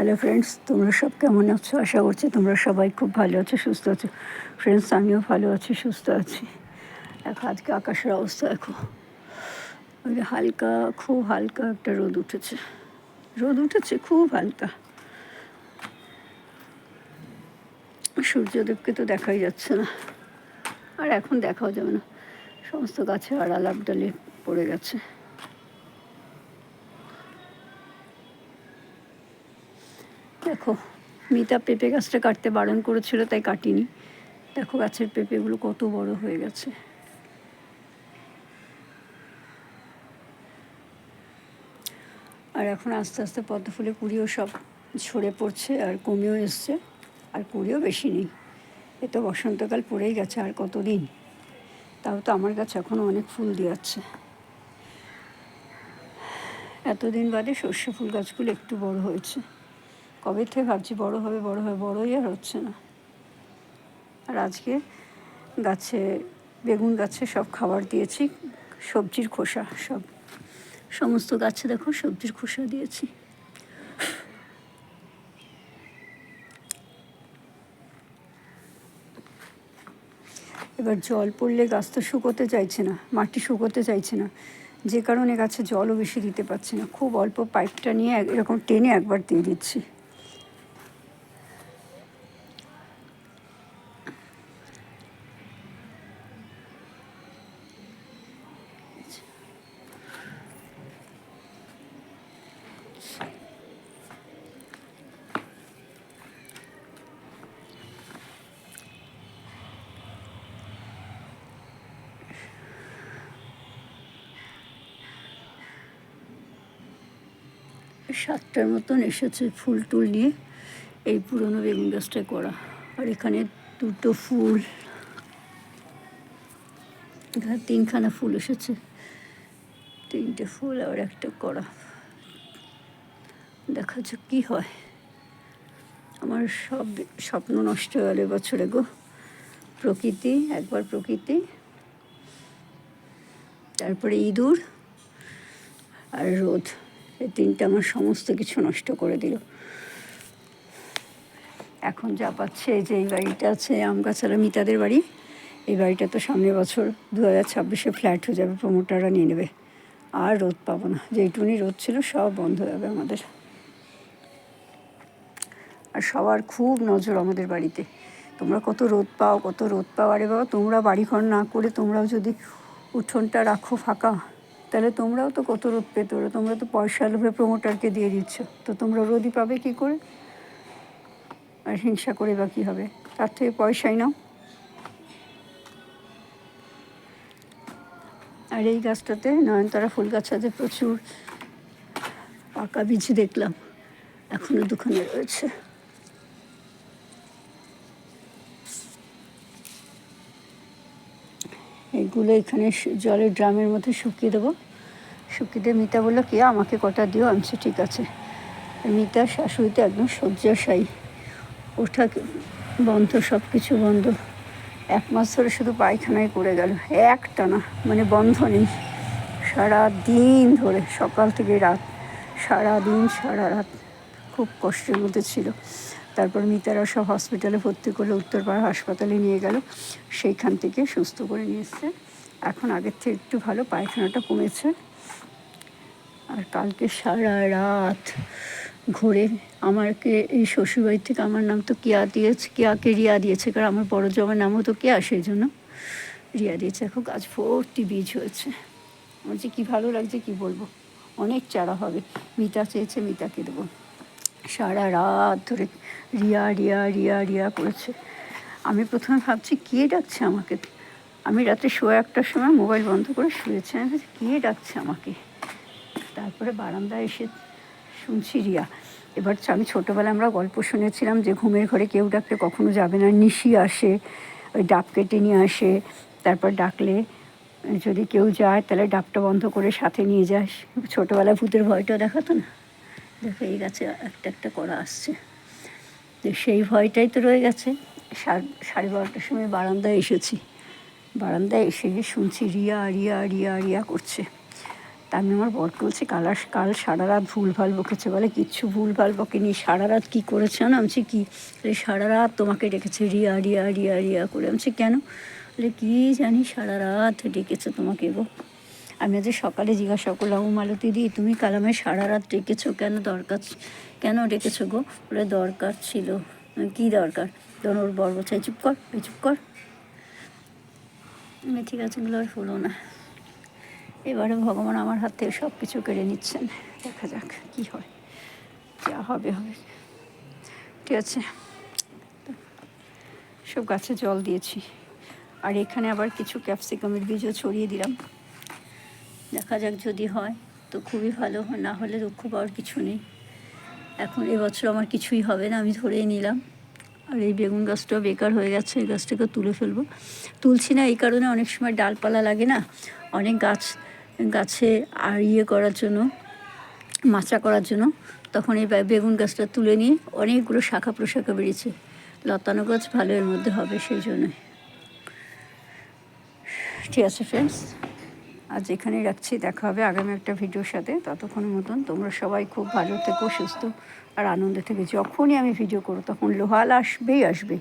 Hello friends তোমরা সব কেমন আছো? আশা করছি তোমরা সবাই খুব ভালো আছো, সুস্থ আছো। ফ্রেন্ডস আমিও ভালো আছি, সুস্থ আছি। দেখো, আজকে আকাশের অবস্থা দেখো। হালকা, খুব হালকা একটা রোদ উঠেছে। রোদ উঠেছে, খুব হালকা। সূর্যদেবকে তো দেখাই যাচ্ছে না। আর এখন দেখাও যাবে না। সমস্ত গাছে আড়াল, আবডালে পড়ে গেছে। দেখো, মিতা পেঁপে গাছটা কাটতে বারণ করেছিল, তাই কাটিনি। দেখো গাছের পেঁপেগুলো কত বড় হয়ে গেছে। আর এখন আস্তে আস্তে পদ্ম ফুলে কুড়িও সব ঝরে পড়ছে আর কমেও এসছে, আর কুড়িও বেশি নেই। এ তো বসন্তকাল পড়েই গেছে আর কতদিন? তাও তো আমার গাছ এখনও অনেক ফুল দিয়াচ্ছে। এতদিন বাদে সর্ষে ফুল গাছগুলো একটু বড় হয়েছে। কবে থেকে ভাবছি বড় হবে বড় হবে, বড়ই আর হচ্ছে না। আর আজকে গাছে, বেগুন গাছে সব খাবার দিয়েছি, সবজির খোসা সব। সমস্ত গাছে দেখো সবজির খোসা দিয়েছি। এবার জল পড়লে গাছ তো শুকোতে চাইছে না, মাটি শুকোতে চাইছে না। যে কারণে গাছে জলও বেশি দিতে পারছি না। খুব অল্প পাইপটা নিয়ে এরকম টেনে একবার দিয়ে দিচ্ছি। সাতটার মতন এসেছে ফুল টুল নিয়ে এই পুরনো বেগুন গাছটা করা। আর এখানে দুটো ফুল, এখানে তিনখানা ফুল এসেছে। তিনটে ফুল আর একটা করা। দেখা যাক কী হয়। আমার সব স্বপ্ন নষ্ট হয়ে গেল বছরে গো। প্রকৃতি, একবার প্রকৃতি। তারপরে ইঁদুর আর রোদ। এই তিনটা আমার সমস্ত কিছু নষ্ট করে দিল। এখন যা পাচ্ছে যে এই বাড়িটা আছে আমগাছালা মিতাদের বাড়ি, এই বাড়িটা তো সামনের বছর দু হাজার ছাব্বিশে ফ্ল্যাট হয়ে যাবে প্রমোটাররা নিয়ে নেবে। আর রোদ পাবো না যেইটুনি রোদ ছিল সব বন্ধ হয়ে যাবে আমাদের। আর সবার খুব নজর আমাদের বাড়িতে। তোমরা কত রোদ পাও, কত রোদ পাও, আরে বাবা, তোমরা বাড়িঘর না করে তোমরাও যদি উঠোনটা রাখো ফাঁকা। তাহলে তোমরাও তো কত রোদ পেতে তোমরা তো পয়সা লোভে প্রমোটারকে দিয়ে দিচ্ছ। তো তোমরা রোদই পাবে কি করে? আর হিংসা করে বা কী হবে? তার থেকে পয়সাই নাও। আর এই গাছটাতে নয়নতারা ফুল গাছ আছে, প্রচুর পাকা বীজ দেখলাম। এখনও দুখানে রয়েছে। এইগুলো এখানে জলের ড্রামের মধ্যে শুকিয়ে দেবো। শুকিয়ে দিয়ে মিতা বলল কে আমাকে কটা দিও? আমি ঠিক আছে। মিতা শাশুড়িতে একদম শয্যাশায়ী। ওঠা বন্ধ সব কিছু বন্ধ। এক মাস ধরে শুধু পায়খানায় করে গেল। এক টানা মানে বন্ধ নেই। সারা দিন ধরে, সকাল থেকে রাত সারা দিন সারা রাত। খুব কষ্টের মধ্যে ছিল। তারপর মিতারা সব হসপিটালে ভর্তি করে উত্তরপাড়া হাসপাতালে নিয়ে গেল। সেইখান থেকে সুস্থ করে নিয়ে এসছে। এখন আগের থেকে একটু ভালো, পায়খানাটা কমেছে। আর কালকে সারা রাত ঘুরে আমাকে এই শ্বশুরবাড়ি থেকে আমার নাম তো কেয়া দিয়েছে, কেয়াকে রিয়া দিয়েছে, কারণ আমার বড় জমের নামও তো কেয়া, সেই জন্য রিয়া দিয়েছে। এখন গাছ ভর্তি বীজ হয়েছে। আমার যে কী ভালো লাগছে, কি বলব? অনেক চারা হবে। মিতা চেয়েছে মিতাকে দেবো। সারা রাত ধরে রিয়া রিয়া রিয়া রিয়া করেছে। আমি প্রথমে ভাবছি, কে ডাকছে আমাকে? আমি রাতে শোয়া একটার সময় মোবাইল বন্ধ করে শুয়েছি। আমি ভাবছি, কে ডাকছে আমাকে? তারপরে বারান্দায় এসে শুনছি রিয়া। এবার আমি ছোটোবেলায় আমরা গল্প শুনেছিলাম যে, ঘুমের ঘরে কেউ ডাকলে কখনো যাবে না, নিশি আসে, ওই ডাব কেটে নিয়ে আসে। তারপর ডাকলে, যদি কেউ যায়, তাহলে ডাবটা বন্ধ করে সাথে নিয়ে যাস। ছোটোবেলায় ভূতের ভয়টা দেখাতো না? দেখো, এই গাছে একটা একটা করা আসছে। তো সেই ভয়টাই তো রয়ে গেছে। সাড়ে বারোটার সময় বারান্দায় এসেছি। বারান্দায় এসে শুনছি রিয়া রিয়া রিয়া রিয়া করছে। তা আমি আমার বরকে বলছি, কাল আর- কাল সারা রাত ভুলভাল বকেছে বলে, কিচ্ছু ভুল ভুলভাল বকেনি। সারা রাত কী করেছে না আমি কী? সারা রাত তোমাকে ডেকেছে রিয়া রিয়া রিয়া রিয়া করে। আমি কেন? বলে, কী জানি, সারা রাত ডেকেছে তোমাকে গো। আমি আজ সকালে জিজ্ঞাসা করলাম "ও মালতী দি তুমি কাল আমায় সারা রাত ডেকেছো কেন? দরকার কেন ডেকেছো গো? বলে, দরকার ছিল। কী দরকার? তখন ওর বর বলছে চুপ কর চুপ কর। ঠিক আছে, এগুলো আর হলো না। এবারে ভগবান আমার হাত থেকে সব কিছু কেড়ে নিচ্ছেন। দেখা যাক কি হয়, যা হবে হবে। ঠিক আছে। সব গাছে জল দিয়েছি। আর এখানে আবার কিছু ক্যাপসিকামের বীজও ছড়িয়ে দিলাম। দেখা যাক যদি হয়, তো খুবই ভালো। না হলে দুঃখ পাওয়ার কিছু নেই। এখন এবছর আমার কিছুই হবে না, আমি ধরেই নিলাম। আর এই বেগুন গাছটাও বেকার হয়ে গেছে, এই গাছটাকে তুলে ফেলব। তুলছি না এই কারণে অনেক সময় ডালপালা লাগে না। অনেক গাছ, গাছে আর ইয়ে করার জন্য, মাচা করার জন্য, তখন এই বেগুন গাছটা তুলে নিয়ে অনেকগুলো শাখা প্রশাখা বেরিয়েছে লতানো গাছ ভালো এর মধ্যে হবে সেই জন্যই ঠিক আছে ফ্রেন্ডস আজ এখানেই রাখছি, দেখা হবে আগামী একটা ভিডিওর সাথে। ততক্ষণের মতন তোমরা সবাই খুব ভালো থেকো, সুস্থ আর আনন্দ থেকে। যখনই আমি ভিডিও করো তখন লোহাল আসবেই আসবে।